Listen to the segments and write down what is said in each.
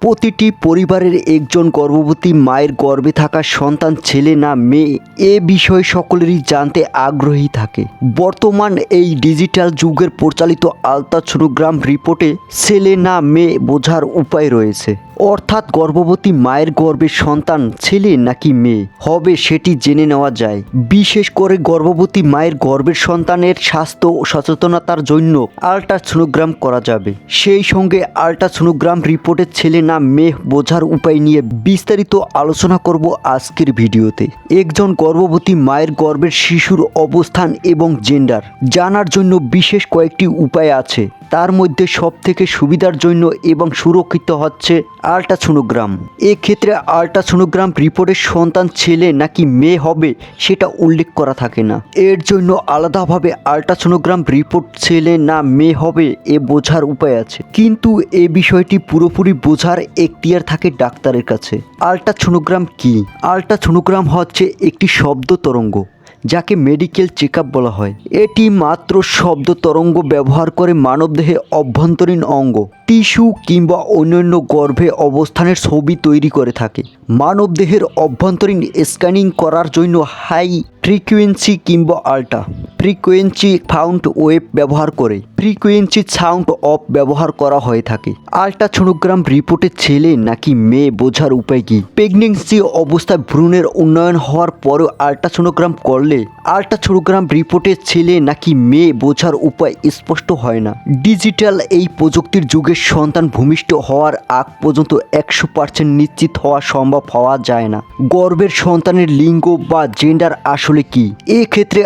প্রতিটি পরিবারের একজন গর্ভবতী মায়ের গর্ভে থাকা সন্তান, ছেলে না মেয়ে, এ বিষয়ে সকলেরই জানতে আগ্রহী থাকে। বর্তমান এই ডিজিটাল যুগের পরিচালিত আলট্রাসোনোগ্রাম রিপোর্টে ছেলে না মেয়ে বোঝার উপায় রয়েছে। অর্থাৎ গর্ভবতী মায়ের গর্ভের সন্তান, ছেলে নাকি মেয়ে? হবে সেটি জেনে নেওয়া যায়। বিশেষ করে গর্ভবতী মায়ের গর্ভের সন্তানের স্বাস্থ্য ও সচেতনতার জন্য আলট্রাসোনোগ্রাম করা যাবে। সেই সঙ্গে আলট্রাসোনোগ্রাম রিপোর্টের ছেলে না মেহ বোঝার উপায় নিয়ে বিস্তারিত আলোচনা করব আজকের ভিডিওতে। একজন গর্ভবতী মায়ের গর্ভের শিশুর অবস্থান এবং জেন্ডার জানার জন্য বিশেষ কয়েকটি উপায় আছে। তার মধ্যে সবথেকে সুবিধার জন্য এবং সুরক্ষিত হচ্ছে আলট্রাসোনোগ্রাম। এক্ষেত্রে আলট্রাসোনোগ্রাম রিপোর্টের সন্তান ছেলে নাকি মেয়ে হবে সেটা উল্লেখ করা থাকে না। এর জন্য আলাদাভাবে আলট্রাসোনোগ্রাম রিপোর্ট ছেলে না মেয়ে হবে এ বোঝার উপায় আছে। কিন্তু এ বিষয়টি পুরোপুরি বোঝার এখতিয়ার থাকে ডাক্তারের কাছে। আলট্রাসোনোগ্রাম কি? আলট্রাসোনোগ্রাম হচ্ছে একটি শব্দ তরঙ্গ। যাকে মেডিকেল চেক বলা হয়। এটি মাত্র শব্দ তরঙ্গ ব্যবহার করে মানবদেহে অভ্যন্তরীণ অঙ্গ, টিস্যু কিংবা অন্যান্য গর্ভে অবস্থানের ছবি তৈরি করে থাকে। মানবদেহের অভ্যন্তরীণ স্ক্যানিং করার জন্য হাই ফ্রিকুয়েন্সি কিংবা আল্ট্রা ফ্রিকোয়েন্সি ফাউন্ড ওয়েব ব্যবহার করে ফ্রিকোয়েন্সি সাউন্ড অফ ব্যবহার করা হয়ে থাকে। আলট্রাসোনোগ্রাম রিপোর্টে ছেলে নাকি মেয়ে বোঝার উপায় কি? প্রেগনেন্সি অবস্থায় ভ্রূণের উন্নয়ন হওয়ার পরেও আলট্রাসোনোগ্রাম করলে আলট্রাসোনোগ্রাম রিপোর্টে ছেলে নাকি মেয়ে বোঝার উপায় স্পষ্ট হয় না। ডিজিটাল এই প্রযুক্তির যুগে সন্তান ভূমিষ্ঠ হওয়ার আগ পর্যন্ত একশো পার্সেন্ট নিশ্চিত হওয়া সম্ভব হওয়া যায় না। গর্বের সন্তানের লিঙ্গ বা জেন্ডার আসলে কি? এক্ষেত্রে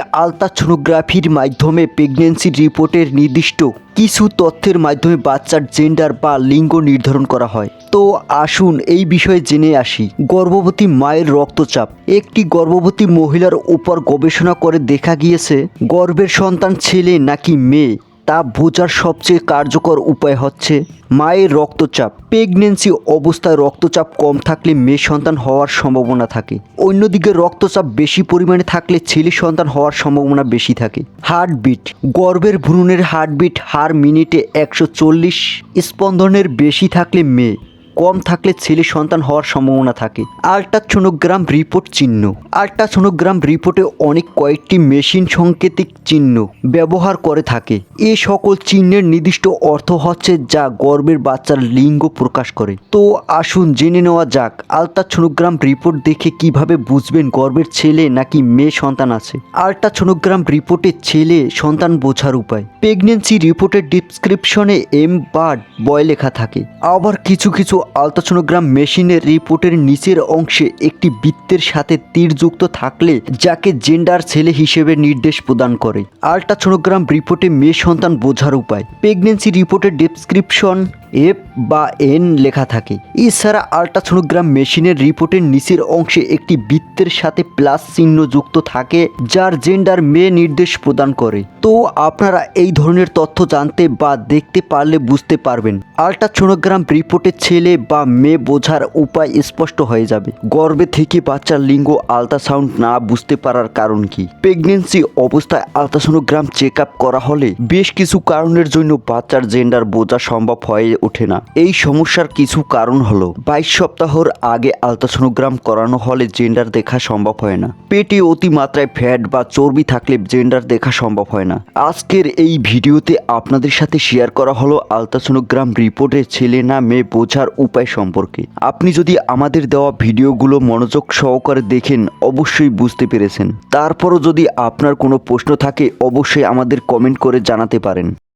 আলট্রাসোনোগ্রাফির মাধ্যমে প্রেগনেন্সি রিপোর্টের নির্দিষ্ট কিছু তথ্যের মাধ্যমে বাচ্চার জেন্ডার বা লিঙ্গ নির্ধারণ করা হয়। তো আসুন এই বিষয়ে জেনে আসি। গর্ভবতী মায়ের রক্তচাপ। একটি গর্ভবতী মহিলার উপর গবেষণা করে দেখা গিয়েছে, গর্ভের সন্তান ছেলে নাকি মেয়ে। তা বোঝার সবচেয়ে কার্যকর উপায় হচ্ছে মায়ের রক্তচাপ। প্রেগনেন্সি অবস্থায় রক্তচাপ কম থাকলে মেয়ে সন্তান হওয়ার সম্ভাবনা থাকে। অন্যদিকে রক্তচাপ বেশি পরিমাণে থাকলে ছেলে সন্তান হওয়ার সম্ভাবনা বেশি থাকে। হার্টবিট। গর্ভের ভ্রূণের হার্টবিট হার মিনিটে একশো চল্লিশ। স্পন্দনের বেশি থাকলে মেয়ে। কম থাকলে ছেলে সন্তান হওয়ার সম্ভাবনা থাকে। আল্ট্রাসোনোগ্রাম রিপোর্ট চিহ্ন। আল্ট্রাসোনোগ্রাম রিপোর্টে অনেক কয়েকটি মেশিন সংকেতিক চিহ্ন ব্যবহার করে থাকে। এ সকল চিহ্নের নির্দিষ্ট অর্থ হচ্ছে যা গর্বের বাচ্চার লিঙ্গ প্রকাশ করে। তো আসুন জেনে নেওয়া যাক, আল্ট্রাসোনোগ্রাম রিপোর্ট দেখে কীভাবে বুঝবেন গর্বের ছেলে নাকি মেয়ে সন্তান আছে? আল্ট্রাসোনোগ্রাম রিপোর্টে ছেলে সন্তান বোঝার উপায়। প্রেগনেন্সি রিপোর্টের ডিসক্রিপশনে এম বার্ড বয় লেখা থাকে। আবার কিছু কিছু আলট্রাসোনোগ্রাম মেশিনের রিপোর্টের নিচের অংশে একটি বৃত্তের সাথে তীরযুক্ত থাকলে যাকে জেন্ডার ছেলে হিসেবে নির্দেশ প্রদান করে। আলট্রাসোনোগ্রাম রিপোর্টে মেয়ে সন্তান বোঝার উপায়। প্রেগনেন্সি রিপোর্টের ডেসক্রিপশন এফ বা এন লেখা থাকে। এছাড়া আলট্রাসোনোগ্রাম মেশিনের রিপোর্টের নিচের অংশে একটি বৃত্তের সাথে প্লাস চিহ্ন যুক্ত থাকে, যার জেন্ডার মেয়ে নির্দেশ প্রদান করে। তো আপনারা এই ধরনের তথ্য জানতে বা দেখতে পারলে বুঝতে পারবেন। আলট্রাসোনোগ্রাম রিপোর্টে ছেলে বা মেয়ে বোঝার উপায় স্পষ্ট হয়ে যাবে। গর্ভে থেকে বাচ্চার লিঙ্গ আলট্রাসাউন্ড না বুঝতে পারার কারণ কি? প্রেগনেন্সি অবস্থায় আলট্রাসোনোগ্রাম চেক আপ করা হলে বেশ কিছু কারণের জন্য বাচ্চার জেন্ডার বোঝা সম্ভব হয়ে ওঠে না। এই সমস্যার কিছু কারণ হলো, বাইশ সপ্তাহর আগে আলট্রাসোনোগ্রাম করানো হলে জেন্ডার দেখা সম্ভব হয় না। পেটে অতিমাত্রায় ফ্যাট বা চর্বি থাকলে জেন্ডার দেখা সম্ভব হয় না। আজকের এই ভিডিওতে আপনাদের সাথে শেয়ার করা হলো আলট্রাসোনোগ্রাম রিপোর্টে ছেলে না মেয়ে বোঝার উপায় সম্পর্কে। আপনি যদি আমাদের দেওয়া ভিডিওগুলো মনোযোগ সহকারে দেখেন, অবশ্যই বুঝতে পেরেছেন। তারপরও যদি আপনার কোনো প্রশ্ন থাকে, অবশ্যই আমাদের কমেন্ট করে জানাতে পারেন।